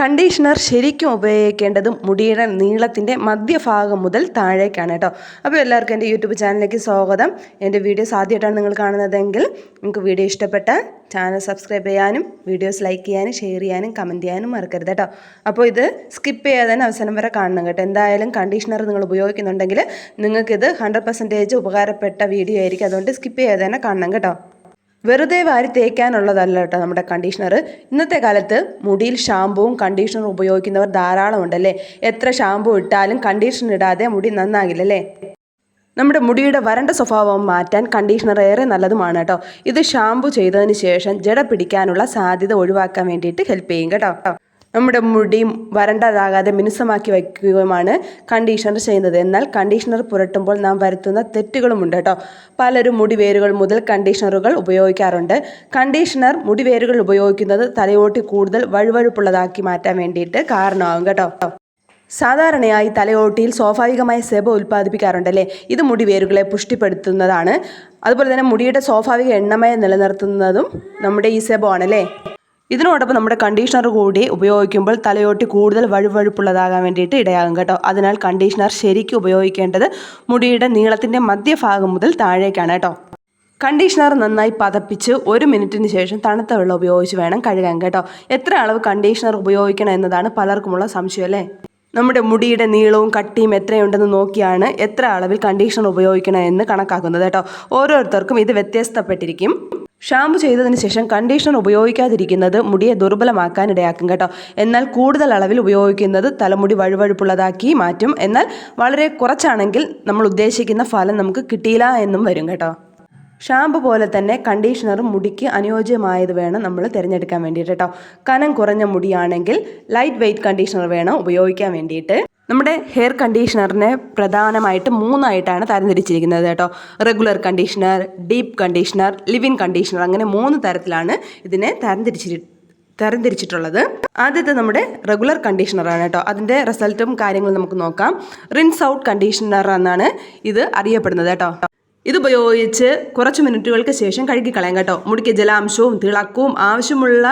Conditioner ശരിക്കും ഉപയോഗിക്കേണ്ടത് മുടിയുടെ നീളത്തിന്റെ മധ്യഭാഗം മുതൽ താഴേക്കാണ് കേട്ടോ. അപ്പോൾ എല്ലാവർക്കും എന്റെ യൂട്യൂബ് ചാനലിലേക്ക് സ്വാഗതം. എന്റെ വീഡിയോസ് ആദ്യമായിട്ടാണ് നിങ്ങൾ കാണുന്നതെങ്കിൽ നിങ്ങൾക്ക് വീഡിയോ ഇഷ്ടപ്പെട്ട ചാനൽ സബ്സ്ക്രൈബ് ചെയ്യാനും വീഡിയോസ് ലൈക്ക് ചെയ്യാനും ഷെയർ ചെയ്യാനും കമന്റ് ചെയ്യാനും മറക്കരുത് കേട്ടോ. അപ്പോൾ ഇത് സ്കിപ്പ് ചെയ്യാതെ തന്നെ അവസാനം വരെ കാണണം കേട്ടോ. എന്തായാലും കണ്ടീഷണർ നിങ്ങൾ ഉപയോഗിക്കുന്നുണ്ടെങ്കിൽ നിങ്ങൾക്കിത് ഹൺഡ്രഡ് പെർസെന്റേജ് ഉപകാരപ്പെട്ട വീഡിയോ ആയിരിക്കും. അതുകൊണ്ട് സ്കിപ്പ് ചെയ്യാതെ തന്നെ കാണണം കേട്ടോ. വെറുതെ വാരി തേക്കാനുള്ളതല്ല കേട്ടോ നമ്മുടെ കണ്ടീഷണർ ഇന്നത്തെ കാലത്ത് മുടിയിൽ ഷാമ്പുവും കണ്ടീഷണറും ഉപയോഗിക്കുന്നവർ ധാരാളം ഉണ്ടല്ലേ എത്ര ഷാമ്പു ഇട്ടാലും കണ്ടീഷണർ ഇടാതെ മുടി നന്നാകില്ലല്ലേ? നമ്മുടെ മുടിയുടെ വരണ്ട സ്വഭാവം മാറ്റാൻ കണ്ടീഷണർ ഏറെ നല്ലതുമാണ് കേട്ടോ. ഇത് ഷാമ്പു ചെയ്തതിന് ശേഷം ജട പിടിക്കാനുള്ള സാധ്യത ഒഴിവാക്കാൻ വേണ്ടിയിട്ട് ഹെൽപ്പ് ചെയ്യും കേട്ടോ. നമ്മുടെ മുടി വരണ്ടതാകാതെ മിനുസമാക്കി വയ്ക്കുകയുമാണ് കണ്ടീഷണർ ചെയ്യുന്നത്. എന്നാൽ കണ്ടീഷണർ പുരട്ടുമ്പോൾ നാം വരുത്തുന്ന തെറ്റുകളുമുണ്ട് കേട്ടോ. പലരും മുടിവേരുകൾ മുതൽ കണ്ടീഷണറുകൾ ഉപയോഗിക്കാറുണ്ട്. കണ്ടീഷണർ മുടിവേരുകൾ ഉപയോഗിക്കുന്നത് തലയോട്ടി കൂടുതൽ വഴുവഴുപ്പുള്ളതാക്കി മാറ്റാൻ വേണ്ടിയിട്ട് കാരണമാകും കേട്ടോ. സാധാരണയായി തലയോട്ടിയിൽ സ്വാഭാവികമായ സെബ ഉൽപ്പാദിപ്പിക്കാറുണ്ടല്ലേ ഇത് മുടി വേരുകളെ പുഷ്ടിപ്പെടുത്തുന്നതാണ്. അതുപോലെ തന്നെ മുടിയുടെ സ്വാഭാവിക എണ്ണമയം നിലനിർത്തുന്നതും നമ്മുടെ ഈ സെബോ ആണല്ലേ ഇതിനോടൊപ്പം നമ്മുടെ കണ്ടീഷണർ കൂടി ഉപയോഗിക്കുമ്പോൾ തലയോട്ടി കൂടുതൽ വഴുവഴുപ്പുള്ളതാകാൻ വേണ്ടിയിട്ട് ഇടയാകും കേട്ടോ. അതിനാൽ കണ്ടീഷണർ ശരിക്കും ഉപയോഗിക്കേണ്ടത് മുടിയുടെ നീളത്തിന്റെ മധ്യഭാഗം മുതൽ താഴേക്കാണ് കേട്ടോ. കണ്ടീഷണർ നന്നായി പതപ്പിച്ച് ഒരു മിനിറ്റിന് ശേഷം തണുത്ത വെള്ളം ഉപയോഗിച്ച് വേണം കഴുകാൻ കേട്ടോ. എത്ര അളവ് കണ്ടീഷണർ ഉപയോഗിക്കണം എന്നതാണ് പലർക്കുമുള്ള സംശയം അല്ലേ? നമ്മുടെ മുടിയുടെ നീളവും കട്ടിയും എത്രയുണ്ടെന്ന് നോക്കിയാണ് എത്ര അളവിൽ കണ്ടീഷണർ ഉപയോഗിക്കണം എന്ന് കണക്കാക്കുന്നത് കേട്ടോ. ഓരോരുത്തർക്കും ഇത് വ്യത്യസ്തപ്പെട്ടിരിക്കും. ഷാമ്പു ചെയ്തതിന് ശേഷം കണ്ടീഷണർ ഉപയോഗിക്കാതിരിക്കുന്നത് മുടിയെ ദുർബലമാക്കാൻ ഇടയാക്കും കേട്ടോ. എന്നാൽ കൂടുതൽ അളവിൽ ഉപയോഗിക്കുന്നത് തലമുടി വഴുവഴുപ്പുള്ളതാക്കി മാറ്റും. എന്നാൽ വളരെ കുറച്ചാണെങ്കിൽ നമ്മൾ ഉദ്ദേശിക്കുന്ന ഫലം നമുക്ക് കിട്ടിയില്ല എന്നും വരും കേട്ടോ. ഷാമ്പു പോലെ തന്നെ കണ്ടീഷണറും മുടിക്ക് അനുയോജ്യമായത് വേണം നമ്മൾ തിരഞ്ഞെടുക്കാൻ വേണ്ടിയിട്ട് കേട്ടോ. കനം കുറഞ്ഞ മുടിയാണെങ്കിൽ ലൈറ്റ് വെയ്റ്റ് കണ്ടീഷണർ വേണം ഉപയോഗിക്കാൻ വേണ്ടിയിട്ട്. നമ്മുടെ ഹെയർ കണ്ടീഷണറിനെ പ്രധാനമായിട്ട് മൂന്നായിട്ടാണ് തരംതിരിച്ചിരിക്കുന്നത് കേട്ടോ. Regular conditioner deep conditioner leave in conditioner അങ്ങനെ മൂന്ന് തരത്തിലാണ് ഇതിനെ തരംതിരിച്ചിരി തരംതിരിച്ചിട്ടുള്ളത്. ആദ്യത്തെ നമ്മുടെ റെഗുലർ കണ്ടീഷണറാണ് കേട്ടോ. അതിന്റെ റിസൾട്ടും കാര്യങ്ങളും നമുക്ക് നോക്കാം. റിൻസ് ഔട്ട് കണ്ടീഷണർ എന്നാണ് ഇത് അറിയപ്പെടുന്നത് കേട്ടോ. ഇതുപയോഗിച്ച് കുറച്ച് മിനിറ്റുകൾക്ക് ശേഷം കഴുകിക്കളയാം കേട്ടോ. മുടിക്ക് ജലാംശവും തിളക്കവും ആവശ്യമുള്ള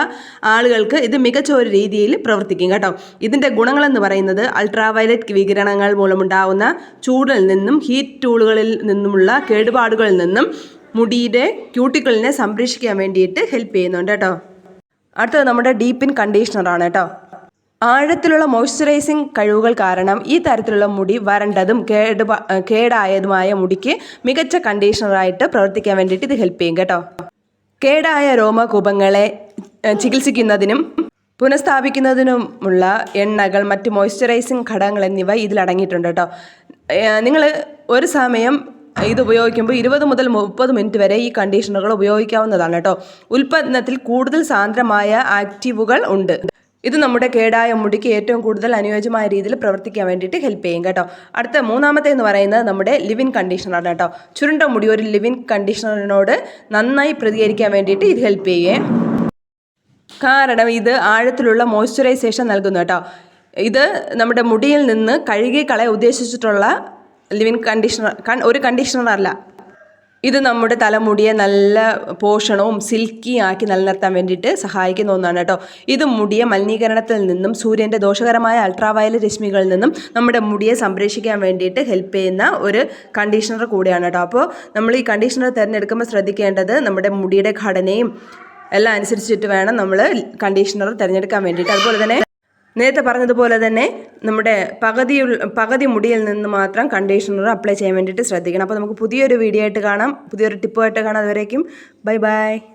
ആളുകൾക്ക് ഇത് മികച്ച ഒരു രീതിയിൽ പ്രവർത്തിക്കും കേട്ടോ. ഇതിന്റെ ഗുണങ്ങളെന്ന് പറയുന്നത് അൾട്രാവയലറ്റ് വികിരണങ്ങൾ മൂലമുണ്ടാകുന്ന ചൂടിൽ നിന്നും ഹീറ്റ് ടൂളുകളിൽ നിന്നുമുള്ള കേടുപാടുകളിൽ നിന്നും മുടിയുടെ ക്യൂട്ടിക്കിളിനെ സംരക്ഷിക്കാൻ വേണ്ടിയിട്ട് ഹെൽപ്പ് ചെയ്യുന്നുണ്ട് കേട്ടോ. അടുത്തത് നമ്മുടെ ഡീപ്പിൻ കണ്ടീഷണറാണ് കേട്ടോ. ആഴത്തിലുള്ള മോയ്സ്ചറൈസിങ് കഴിവുകൾ കാരണം ഈ തരത്തിലുള്ള മുടി വരണ്ടതും കേട് കേടായതുമായ മുടിക്ക് മികച്ച കണ്ടീഷണറായിട്ട് പ്രവർത്തിക്കാൻ വേണ്ടിയിട്ട് ഇത് ഹെൽപ്പ് ചെയ്യും കേട്ടോ. കേടായ രോമകൂപങ്ങളെ ചികിത്സിക്കുന്നതിനും പുനഃസ്ഥാപിക്കുന്നതിനുമുള്ള എണ്ണകൾ മറ്റ് മോയ്സ്ചറൈസിങ് ഘടകങ്ങൾ എന്നിവ ഇതിലടങ്ങിയിട്ടുണ്ട് കേട്ടോ. നിങ്ങൾ ഒരു സമയം ഇത് ഉപയോഗിക്കുമ്പോൾ ഇരുപത് മുതൽ മുപ്പത് മിനിറ്റ് വരെ ഈ കണ്ടീഷണറുകൾ ഉപയോഗിക്കാവുന്നതാണ് കേട്ടോ. ഉൽപ്പന്നത്തിൽ കൂടുതൽ സാന്ദ്രമായ ആക്റ്റീവുകൾ ഉണ്ട്. ഇത് നമ്മുടെ കേടായ മുടിക്ക് ഏറ്റവും കൂടുതൽ അനുയോജ്യമായ രീതിയിൽ പ്രവർത്തിക്കാൻ വേണ്ടിയിട്ട് ഹെൽപ്പ് ചെയ്യും കേട്ടോ. അടുത്ത മൂന്നാമത്തെ എന്ന് പറയുന്നത് നമ്മുടെ ലിവിൻ കണ്ടീഷണറാണ് കേട്ടോ. ചുരുണ്ട മുടി ഒരു ലിവിൻ കണ്ടീഷണറിനോട് നന്നായി പ്രതികരിക്കാൻ വേണ്ടിയിട്ട് ഇത് ഹെൽപ്പ് ചെയ്യേ. കാരണം ഇത് ആഴത്തിലുള്ള മോയ്സ്ചറൈസേഷൻ നൽകുന്നു കേട്ടോ. ഇത് നമ്മുടെ മുടിയിൽ നിന്ന് കഴുകി കളയാൻ ഉദ്ദേശിച്ചിട്ടുള്ള ലിവിൻ കണ്ടീഷണർ ഒരു കണ്ടീഷണർ അല്ല. ഇത് നമ്മുടെ തലമുടിയെ നല്ല പോഷണവും സിൽക്കി ആക്കി നിലനിർത്താൻ വേണ്ടിയിട്ട് സഹായിക്കുന്ന ഒന്നാണ് കേട്ടോ. ഇത് മുടിയെ മലിനീകരണത്തിൽ നിന്നും സൂര്യന്റെ ദോഷകരമായ അൾട്രാവയലറ്റ് രശ്മികളിൽ നിന്നും നമ്മുടെ മുടിയെ സംരക്ഷിക്കാൻ വേണ്ടിയിട്ട് ഹെൽപ്പ് ചെയ്യുന്ന ഒരു കണ്ടീഷണർ കൂടിയാണ് കേട്ടോ. അപ്പോൾ നമ്മൾ ഈ കണ്ടീഷണർ തിരഞ്ഞെടുക്കുമ്പോൾ ശ്രദ്ധിക്കേണ്ടത് നമ്മുടെ മുടിയുടെ ഘടനയും എല്ലാം അനുസരിച്ചിട്ട് വേണം നമ്മൾ കണ്ടീഷണർ തിരഞ്ഞെടുക്കാൻ വേണ്ടിയിട്ട്. അതുപോലെ തന്നെ നേരത്തെ പറഞ്ഞതുപോലെ തന്നെ നമ്മുടെ പകുതി പകുതി മുടിയിൽ നിന്ന് മാത്രം കണ്ടീഷണർ അപ്ലൈ ചെയ്യാൻ വേണ്ടിയിട്ട് ശ്രദ്ധിക്കണം. അപ്പോൾ നമുക്ക് പുതിയൊരു വീഡിയോ ആയിട്ട് കാണാം. പുതിയൊരു ടിപ്പുമായിട്ട് കാണാം. അതുവരേക്കും. Bye bye